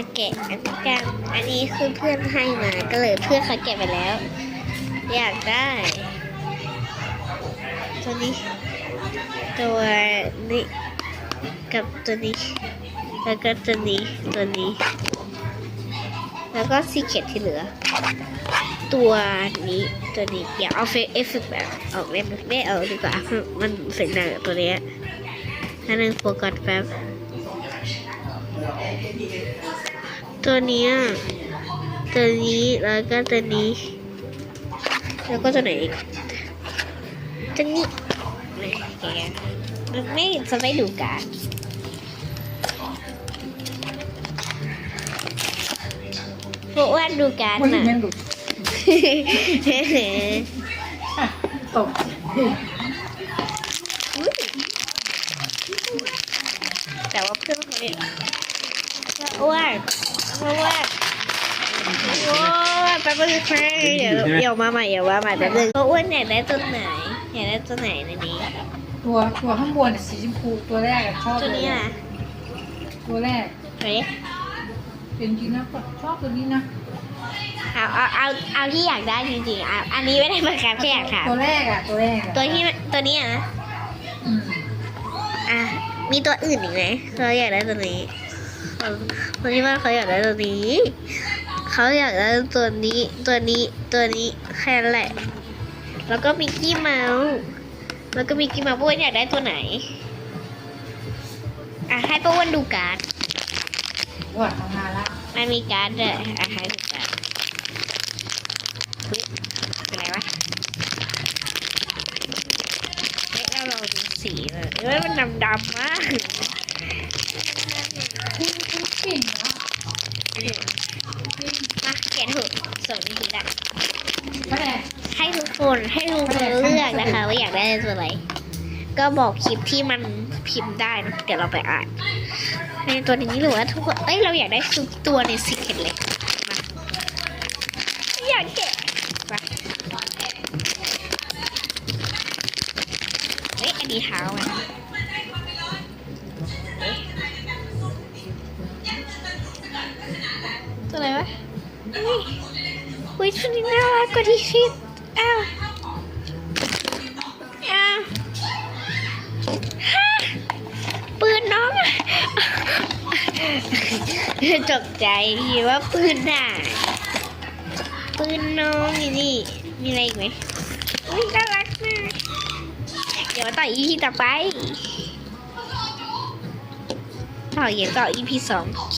าแกะอันกลางอันนี้คือเพื่อนให้มาก็เลยเพื่อนเขาแกะไปแล้ว อยากได้ ตัวนี้ ตัวนี้ กับตัวนี้ แล้วก็ตัวนี้ตัวนี้ แล้วก็ซีเคทที่เหลือ ตัวนี้ตัวนี้เดี๋ยวเอาเฟเอฟเฟกแบบออกเล่ไม่เอาดีกว่ามันเสียงดังตัวเนี้ยอันนึงโฟกัสแป๊บ ตัวเนี้ยตัวนี้แล้วก็ตัวนี้ แล้วก็ตัวไหนอีกตัวนี้ไม่แกมันไม่จะไม่ดูการพวกว่าดูการไม่น่ะเห็นหลุดตกแต่ว่าเพื่อนเขาเนี่ย อ้วนอ้วนอ้วนแป๊บนึงค่ะเดี๋ยวเดี๋ยวมาใหม่เดี๋ยวมาใหม่แป๊บนึงอ้วนอยากได้ตัวไหนอยากได้ตัวไหนในนี้ตัวตัวข้างบนสีชมพูตัวแรกอะชอบตัวเลยนี้อะตัวแรกเฮ้ยเป็นจริงนะชอบตัวนี้นะเอาเอาเอาเอาที่อยากได้จริงๆอะอันนี้ไม่ได้บังคับแค่อยากถามตัวแรกอะตัวแรกอะตัวที่ตัวนี้อะนะอืมอะมีตัวอื่นอีกไหมเขาอยากได้ตัวนี้ คนที่ว่าเขาอยากได้ตัวนี้ เขาอยากได้ตัวนี้ ตัวนี้ ตัวนี้แค่นั้นแหละ แล้วก็มิกกี้เมาส์แล้วก็มิกกี้เมาส์ป้าอ้วนอยากได้ตัวไหน อะให้ป้าอ้วนดูการ์ดว่าทำงานละมันมีการ์ดด้วยอะให้ดูการ์ดอุ๊ยเป็นไรวะเฮ้ยเราลองดูสีเลยเอ้ยมันดำดำๆมาก คุณคุณปิ่นนะ มาเขียน ส่งทีละให้ทุกคนให้ทุกคนเลือกนะคะ ว่าอยากได้ตัวอะไรก็บอกคลิปที่มันพิมพ์ได้นะเดี๋ยวเราไปอ่านในตัวนี้หรือว่าทุกคนเอ้ยเราอยากได้ทุกตัวในสิเค็ตเลยมาอยากแกะเฮ้ยอันนี้เท้าอะตัวอะไรวะ อุ้ยชุดนี้น่ารักกว่าที่คิดอ้าวอ้าวฮะปืนน้องตกใจทีว่าปืนหายปืนน้องนี่นี่มีอะไรอีกไหมอุ้ยน่ารักมากเดี๋ยวมาต่อ EP ต่อไปต่อเย็นต่อ EP สอง